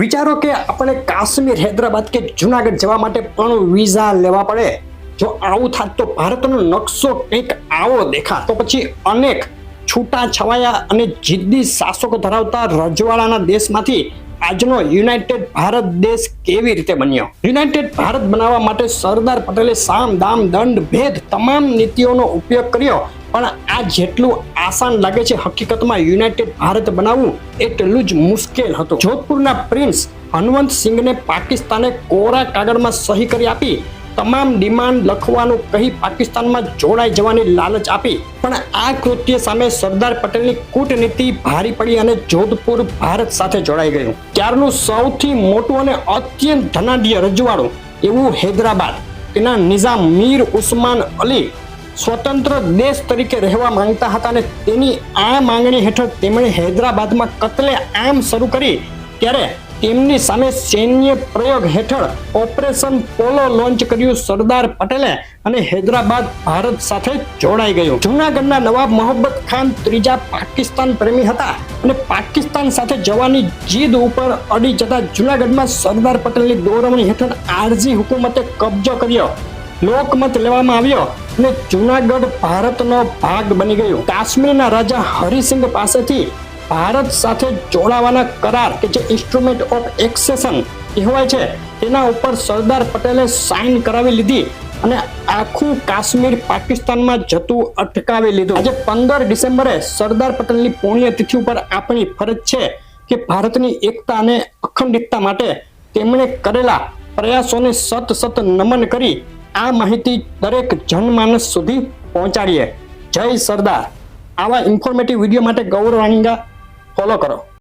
વિચારો કે આપણે કાશ્મીર, હૈદરાબાદ કે જુનાગઢ જવા માટે પણ વિઝા લેવા પડે. જો આવું થાત તો ભારતનો નકશો કંઈક આવો દેખા તો પછી અનેક છૂટા છવાયા અને જિદ્દી શાસકો ધરાવતા રજવાડાના દેશમાંથી આજનો યુનાઇટેડ ભારત દેશ કેવી રીતે બન્યો? યુનાઇટેડ ભારત બનાવવા માટે સરદાર પટેલે સામ, દામ, દંડ, ભેદ તમામ નીતિઓનો ઉપયોગ કર્યો. પણ આ જેટલું આસાન લાગે છે હકીકતમાં યુનાઇટેડ ભારત બનાવવું એટલું જ મુશ્કેલ હતું. જોધપુરના પ્રિન્સ હનવંત સિંહને પાકિસ્તાને કોરા કાગળમાં સહી કરી આપી. તમામ ડિમાન્ડ લખવાનું કહી પાકિસ્તાનમાં જોડાઈ જવાની લાલચ આપી. પણ આ કૃત્ય સામે સરદાર પટેલની કૂટનીતિ ભારી પડી અને જોધપુર ભારત સાથે જોડાઈ ગયું. ત્યારનું સૌથી મોટું અને અત્યંત ધનાઢ્ય રજવાડું એવું હૈદરાબાદ. તેના નિઝામ મીર ઉસ્માન અલી સ્વતંત્ર દેશ તરીકે રહેવા માંગતા હતા અને તેની આ માંગણી હેઠળ તેમણે હૈદરાબાદમાં કતલે આમ શરૂ કરી, ત્યારે તેમની સામે સૈન્ય પ્રયોગ હેઠળ ઓપરેશન પોલો લોન્ચ કર્યું સરદાર પટેલે અને હૈદરાબાદ ભારત સાથે જોડાઈ ગયું. જૂનાગઢના નવાબ મોહબ્બત ખાન ત્રીજા પાકિસ્તાન પ્રેમી હતા અને પાકિસ્તાન સાથે જવાની જીદ ઉપર અડી જતા જૂનાગઢમાં સરદાર પટેલની દોરવણી હેઠળ આરજી હુકુમતે કબજો કર્યો. લોકમત લેવામાં આવ્યો અને જૂનાગઢ ભારતનો ભાગ બની ગયો. કાશ્મીરના રાજા હરિસિંહ પાસેથી ભારત સાથે જોડાવાના કરાર કે જે ઇન્સ્ટ્રુમેન્ટ ઓફ એક્સેશન કહેવાય છે, તેના ઉપર સરદાર પટેલે સાઇન કરાવી લીધી અને આખું કાશ્મીર પાકિસ્તાનમાં જતું અટકાવી લીધું. આજે પંદર ડિસેમ્બરે સરદાર પટેલની પુણ્યતિથિ ઉપર આપણી ફરજ છે કે ભારતની એકતા અને અખંડિતતા માટે તેમણે કરેલા પ્રયાસોને સત સત નમન કરી આ માહિતી દરેક જનમાનસ સુધી પહોંચાડીએ. જય સરદાર. આવા ઇન્ફોર્મેટિવ વીડિયો માટે ગૌરવ વાણિંગા ફોલો કરો.